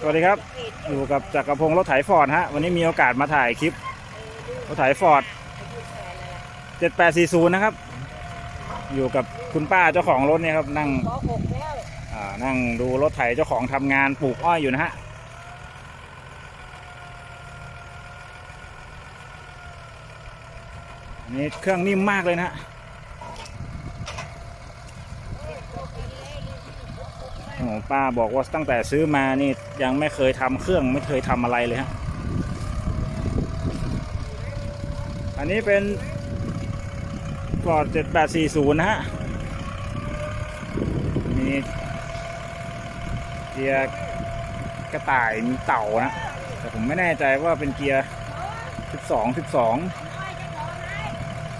สวัสดีครับ อยู่กับจักรพงศ์รถไถฟอร์ดฮะ วันนี้มีโอกาสมาถ่ายคลิป รถไถฟอร์ด7840 นะครับ อยู่กับคุณป้าเจ้าของรถเนี่ยครับ นั่งอ่านั่งดูรถไถเจ้าของทำงานปลูกอ้อยอยู่นะฮะนนี้เครื่องนิ่มมากเลยนะฮะ โอ้โหป้าบอกว่าตั้งแต่ซื้อมานี่ยังไม่เคยทำเครื่องไม่เคยทำอะไรเลยฮะ อันนี้เป็น Ford 7840นะฮะ มีเกียร์กระต่ายมีเต่านะ แต่ผมไม่แน่ใจว่าเป็นเกียร์12 12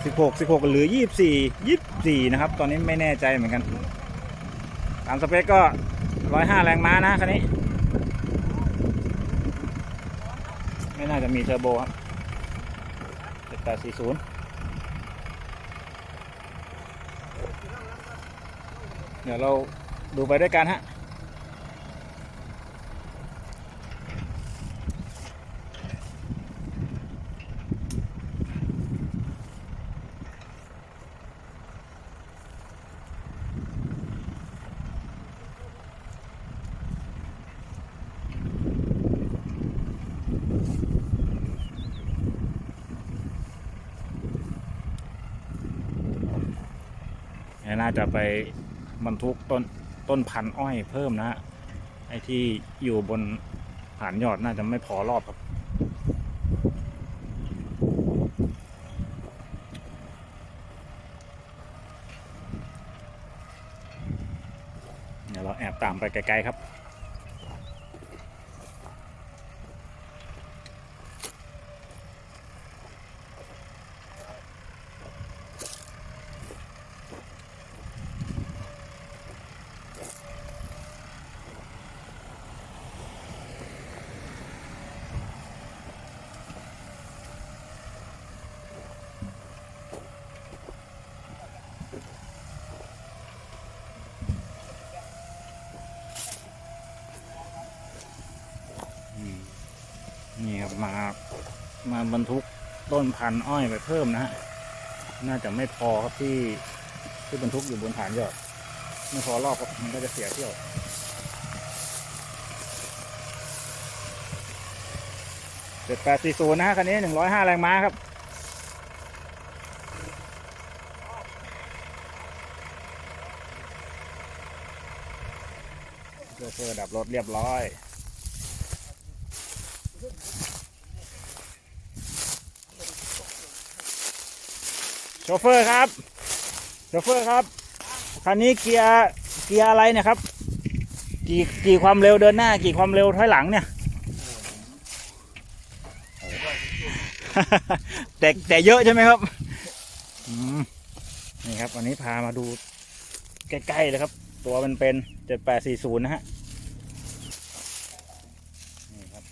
16 16หกสิบหกหรือ24 24นะครับ ตอนนี้ไม่แน่ใจเหมือนกันตามสเปคก็ ร้อยห้าแรงม้านะคันนี้ ไม่น่าจะมีเทอร์โบครับเจ็ดแต่สี่ศูนย์เดี๋ยวเราดูไปด้วยกันฮะ น่าจะไปบรรทุกต้นต้นพันอ้อยเพิ่มนะฮะไอ้ที่อยู่บนฐานยอดน่าจะไม่พอรอบครับเดี๋ยวเราแอบตามไปไกลๆครับ มามาบรรทุกต้นพันธุ์อ้อยไปเพิ่มนะฮะ น่าจะไม่พอครับที่ที่บรรทุกอยู่บนฐานยอดไม่พอรอบครับมันก็จะเสียเที่ยวเจ็ดแปดสี่ศูนย์นะคันนี้หนึ่งร้อยห้าแรงม้าครับเฟอดับรถเรียบร้อย โชเฟอร์ครับ โชเฟอร์ครับ คันนี้เกียร์ เกียร์อะไรเนี่ยครับ กี่ กี่ความเร็วเดินหน้า กี่ความเร็วถอยหลังเนี่ย แต่แต่เยอะใช่ไหมครับ นี่ครับ วันนี้พามาดูใกล้ๆเลยครับ ตัวมันเป็นเจ็ดแปดสี่ศูนย์นะฮะนี่ครับ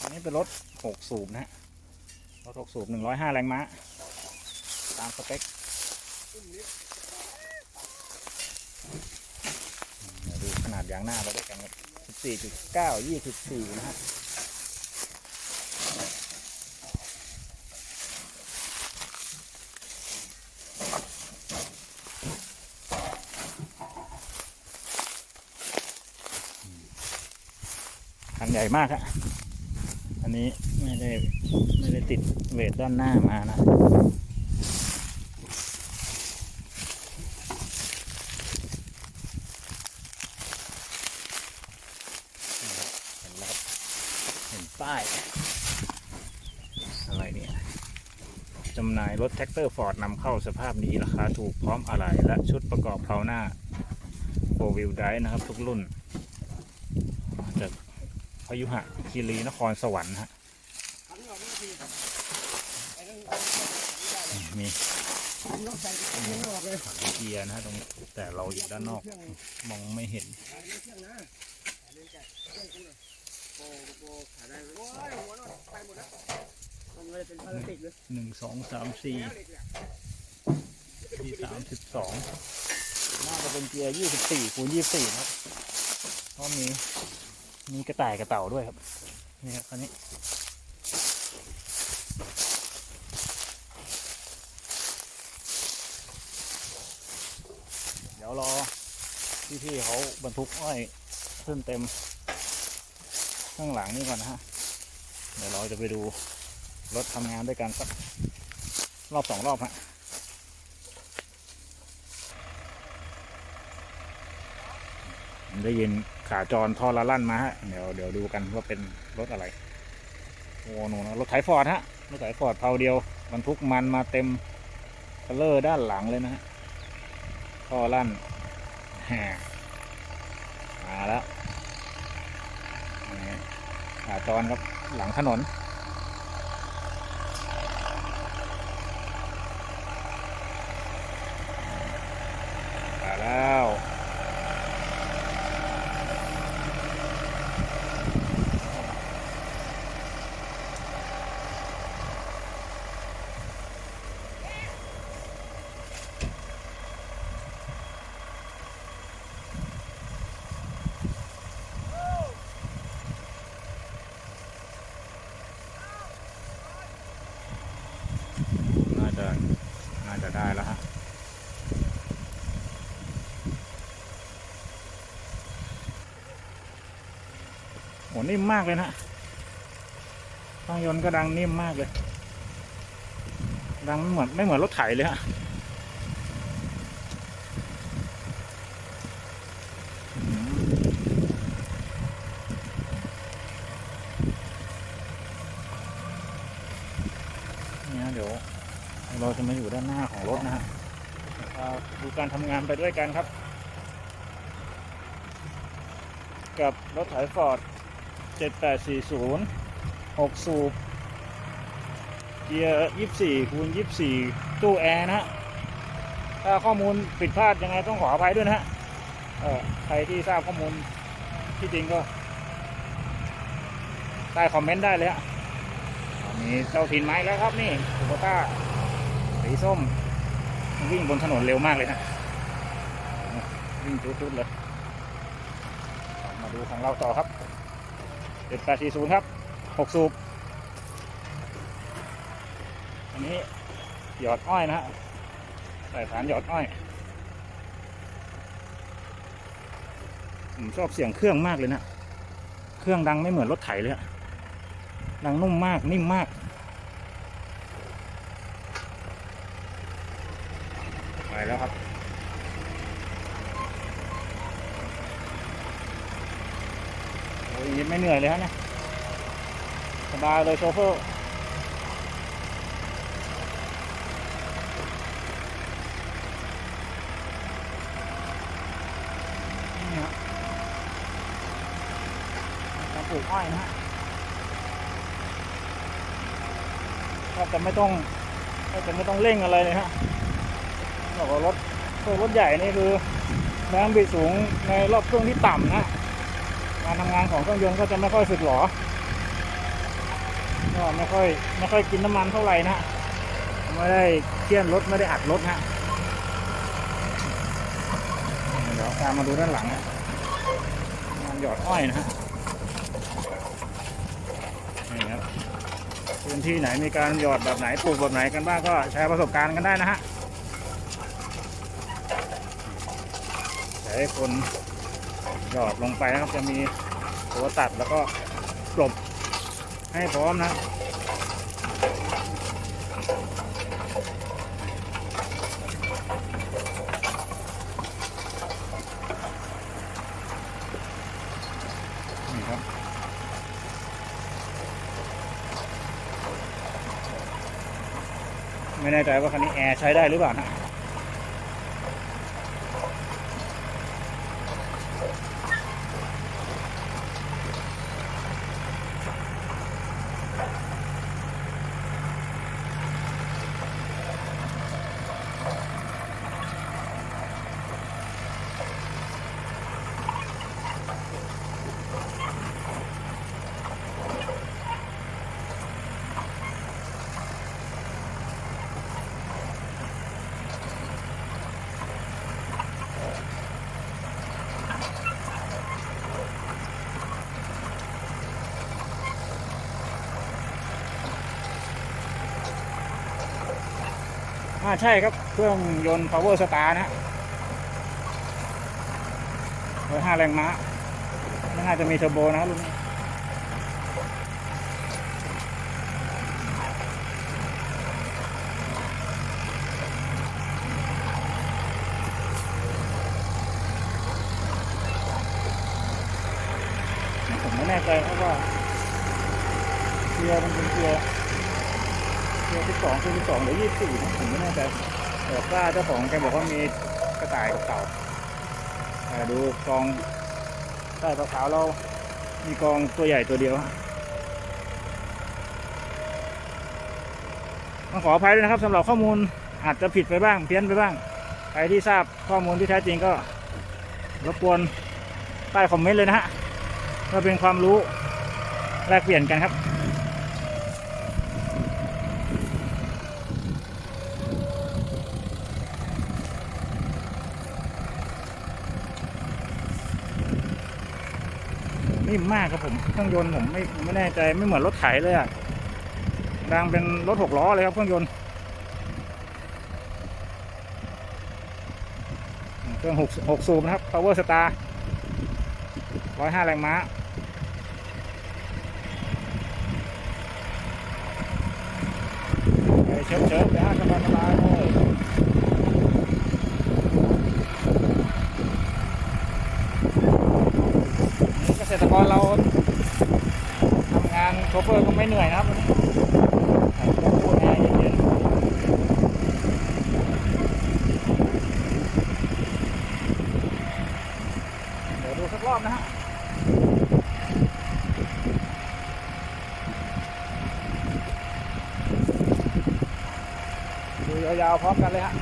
อันนี้เป็นรถหกสูบนะฮะ หกสูบหนึ่งร้อยห้าแรงม้า ตามสเปคดูขนาดยางหน้าไปด้วยกันครับสิบสี่จุดเก้ายี่สิบสี่นะฮะคันใหญ่มากฮะ อันนี้ไม่ได้ไม่ได้ติดเวทด้านหน้ามานะเห็นแล้วครับเห็นป้าย อะไรเนี่ยจำหน่ายรถแท็กเตอร์ฟอร์ดนำเข้าสภาพนี้ราคาถูกพร้อมอะไหล่และชุดประกอบเพลาหน้าโฟวิลไดนะครับทุกรุ่น พยุหะคีรีนครสวรรค์ฮะมีเกียร์นะฮะตรงนี้แต่เราอยู่ด้านนอกมองไม่เห็นหนึ่งสองสามสี่ที่สามสิบสองน่าจะเป็นเกียร์ยี่สิบสี่คูณยี่สิบสี่ครับก็มี มีกระต่ายกระเต่าด้วยครับ นี่ครับคันนี้ เดี๋ยวรอพี่ๆเขาบรรทุกอ้อยขึ้นเต็ม ข้างหลังนี่ก่อนนะฮะ เดี๋ยวเราจะไปดูรถทำงานด้วยกันสักรอบสองรอบฮะได้ยิน ขาจรท่อละลั่นมาฮะ เดี๋ยวเดี๋ยวดูกันว่าเป็นรถอะไร โอ้โหรถไถฟอร์ดฮะ รถไถฟอร์ดเผาเดียวบรรทุกมันมาเต็มเทเลอร์ด้านหลังเลยนะฮะ ท่อลั่นมาแล้วขาจรครับหลังถนน มาแล้ว น่าจะ น่าจะได้แล้วฮะ โห นิ่มมากเลยนะเครื่องยนต์ก็ดังนิ่มมากเลย ดังไม่เหมือนไม่เหมือนรถไถเลยฮะเนี่ยเดี๋ยว เราจะมาอยู่ด้านหน้าของรถนะฮะดูการทำงานไปด้วยกันครับ กับรถไถฟอร์ด 7840 6สูบเกียร์24คูณ24ตู้แอร์นะฮะถ้าข้อมูลผิดพลาดยังไงต้องขออภัยด้วยนะฮะใครที่ทราบข้อมูลที่จริงก็ใต้คอมเมนต์ได้เลยฮะมีเจ้าถิ่นไม้แล้วครับนี่สุโคต้าสีส้ม วิ่งบนถนนเร็วมากเลยนะ วิ่งจุดๆเลย มาดูของเราต่อครับ ดแปดสี่ศูนย์ครับหกสูบอันนี้หยอดอ้อยนะฮะใส่ฐานหยอดอ้อยผมชอบเสียงเครื่องมากเลยนะ เครื่องดังไม่เหมือนรถไถเลยอะดังนุ่มมากนิ่มมาก ไปแล้วครับ โอ้ยไม่เหนื่อยเลยฮะเนี่ยสบายเลยโชเฟอร์ปลูกอ้อยนะฮะแทบจะไม่ต้องแทบจะไม่ต้องเร่งอะไรเลยฮะบอกว่ารถพวกรถใหญ่นี่คือแรงบิดสูงในรอบเครื่องที่ต่ำนะ การทำงานของเครื่องยนต์ก็จะไม่ค่อยสึกหรอ ก็ไม่ค่อยไม่ค่อยกินน้ำมันเท่าไหร่นะไม่ได้เคี่ยนรถไม่ได้อัดรถนะเดี๋ยวตามมาดูด้านหลังนะงานหยอดอ้อยนะฮะนี่ครับพื้นที่ไหนมีการหยอดแบบไหนปลูกแบบไหนกันบ้างก็แชร์ประสบการณ์กันได้นะฮะใช้คน หยอดลงไปนะครับจะมีตัวตัดแล้วก็กลบให้พร้อมนะนี่ครับไม่แน่ใจว่าคันนี้แอร์ใช้ได้หรือเปล่านะ ใช่ครับเครื่องยนต์ power star นะฮะร้อยห้าแรงม้าไม่น่าจะมีเทอร์โบนะครับรุ่นนี้ผมไม่แน่ใจเพราะว่าเกียร์มันเป็นเกียร์เกียร์ สิบสองคือสิบสองหรือยี่สิบสี่ผมไม่แน่ใจแต่ว่าเจ้าของแกบอกว่ามีกระต่ายกับเต่าดูกองใต้ปลาขาวเรา มีกองตัวใหญ่ตัวเดียวต้องขออภัยด้วยนะครับสำหรับข้อมูลอาจจะผิดไปบ้าง เพี้ยนไปบ้าง ใครที่ทราบข้อมูลที่แท้จริงก็รบกวนใต้คอมเมนต์เลยนะฮะก็เป็นความรู้แลกเปลี่ยนกันครับ มากครับผมเครื่องยนต์ผมไม่ไม่แน่ใจไม่เหมือนรถไถเลยอะดังเป็นรถหกล้อเลยครับเครื่องยนต์เครื่องหกหกสูบนะครับ power star ร้อยห้าแรงม้าไปเชิบเชิบนะฮะสบายสบาย เกษตรกรเราทำงานโชเฟอร์ก็ไม่เหนื่อยนะครับวันนี้ครับพูดแอร์เย็นๆเดี๋ยวดูสักรอบนะฮะดูยาวๆพร้อมกันเลยฮะ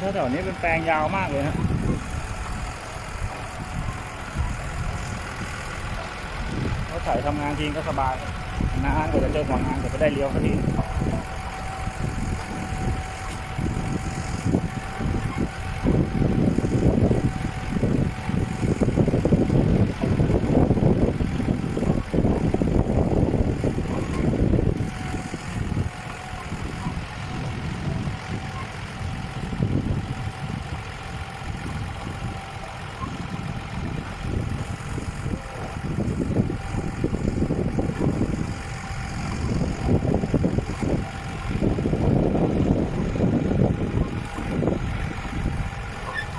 แถวๆนี้เป็นแปลงยาวมากเลยฮะเขาถ่ายทำงานทีก็สบายนานกว่าจะเจอหัวงานกว่าจะได้เลี้ยวสักที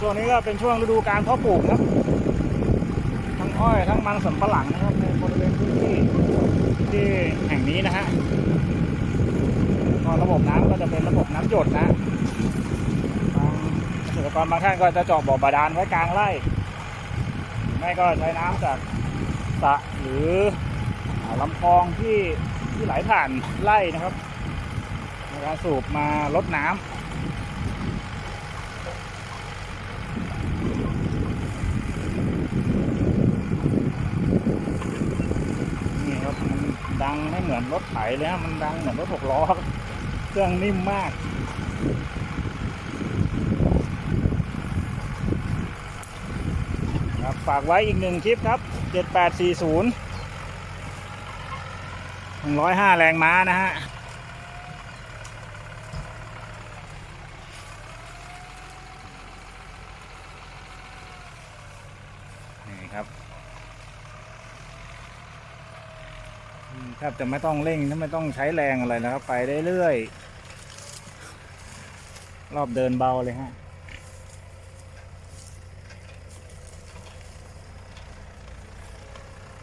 ช่วงนี้ก็เป็นช่วงฤดูการเพาะปลูกครับ ทั้งอ้อยทั้งมันสำปะหลังนะครับในบริเวณพื้นที่ที่แห่งนี้นะฮะก็ระบบน้ำก็จะเป็นระบบน้ำหยดนะบางเกษตรกรบางท่านก็จะเจาะบ่อบาดาลไว้กลางไร่ไม่ก็ใช้น้ำจากสระหรืออ่าลำคลองที่ที่ไหลผ่านไร่นะครับในการสูบมาลดน้ำ นี่ครับมัน ดังไม่เหมือนรถไถเลยฮะมันดังเหมือนรถหกล้อเครื่องนิ่มมาก ครับฝากไว้อีกหนึ่งคลิปครับ 7840 105 แรงม้านะฮะนี่ครับ อืม แทบจะไม่ต้องเร่งถ้าไม่ต้องใช้แรงอะไรนะครับ ไปได้เรื่อยรอบเดินเบาเลยฮะ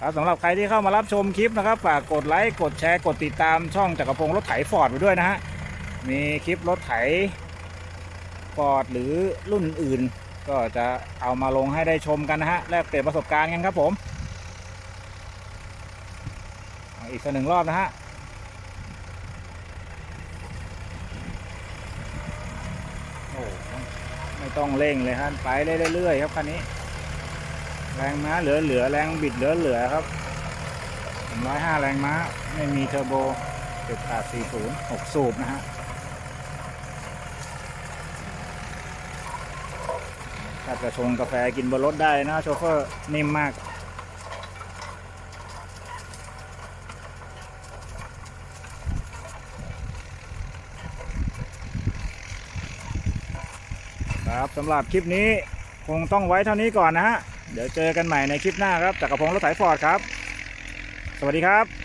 ครับสำหรับใครที่เข้ามารับชมคลิปนะครับฝากกดไลค์กดแชร์กดติดตามช่องจักรพงศ์รถไถฟอร์ดไปด้วยนะฮะมีคลิปรถไถฟอร์ดหรือรุ่นอื่น ก็จะเอามาลงให้ได้ชมกันนะฮะแลกเปลี่ยนประสบการณ์กันครับผม เอีกสักหนึ่งรอบนะฮะไม่ต้องเร่งเลยฮะไปเรื่อยๆครับคันนี้ แรงม้าเหลือๆแรงบิดเหลือเหลือๆครับร้อยห้าแรงม้า ไม่มีเทอร์โบจุดแปดสี่ศูนย์หกสูบนะฮะถ้าจะชงกาแฟกินบนรถได้นะโชเฟอร์นิ่มมาก ครับสำหรับคลิปนี้คงต้องไว้เท่านี้ก่อนนะฮะ เดี๋ยวเจอกันใหม่ในคลิปหน้าครับจากกระพงรถไถฟอร์ดครับ สวัสดีครับ